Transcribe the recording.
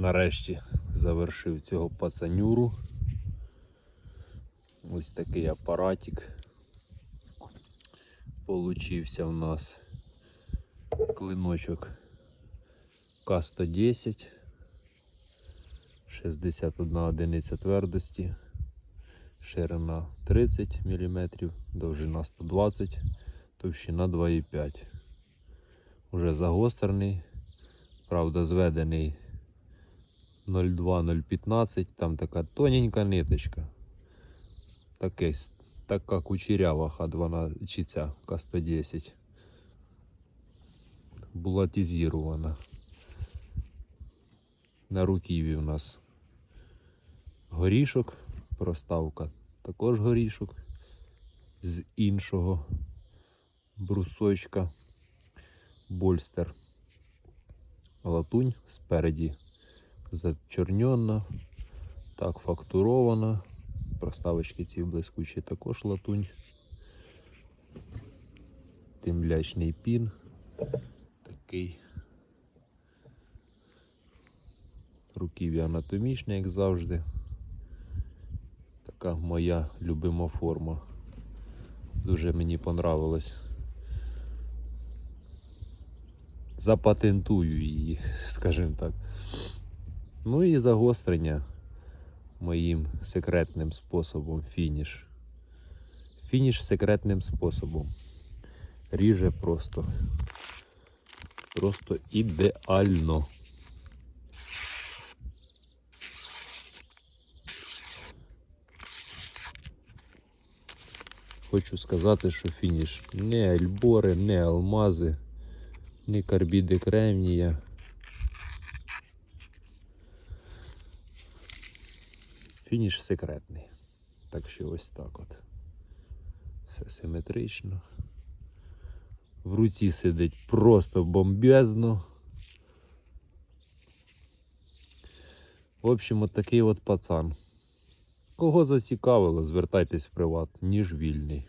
Нарешті завершив цього пацанюру. Ось такий апаратик. Получився в нас клиночок К110, 61 одиниця твердості, ширина 30 мм, довжина 120 товщина 2,5. Уже загострений, правда, зведений 0,2-0,15, там така тоненька ниточка. Таке, така кучерява Х12 чи ця К110. Булатизірована. На руківі у нас горішок, проставка також горішок з іншого брусочка. Больстер. Латунь спереді зачорньона, так фактурована. Проставочки ці блискучі також латунь. Темлячний пін. Такий. Руків'я анатомічне, як завжди. Така моя любима форма. Дуже мені понравилось. Запатентую її, скажімо так. Ну і загострення моїм секретним способом фініш. Фініш секретним способом. Ріже просто. Просто ідеально. Хочу сказати, що фініш не альбори, не алмази, не карбіди кремнія. Фініш секретний. Так що ось так от. Все симетрично. В руці сидить просто бомбезно. В общем, от такий от пацан. Кого зацікавило, звертайтесь в приват, ніж вільний.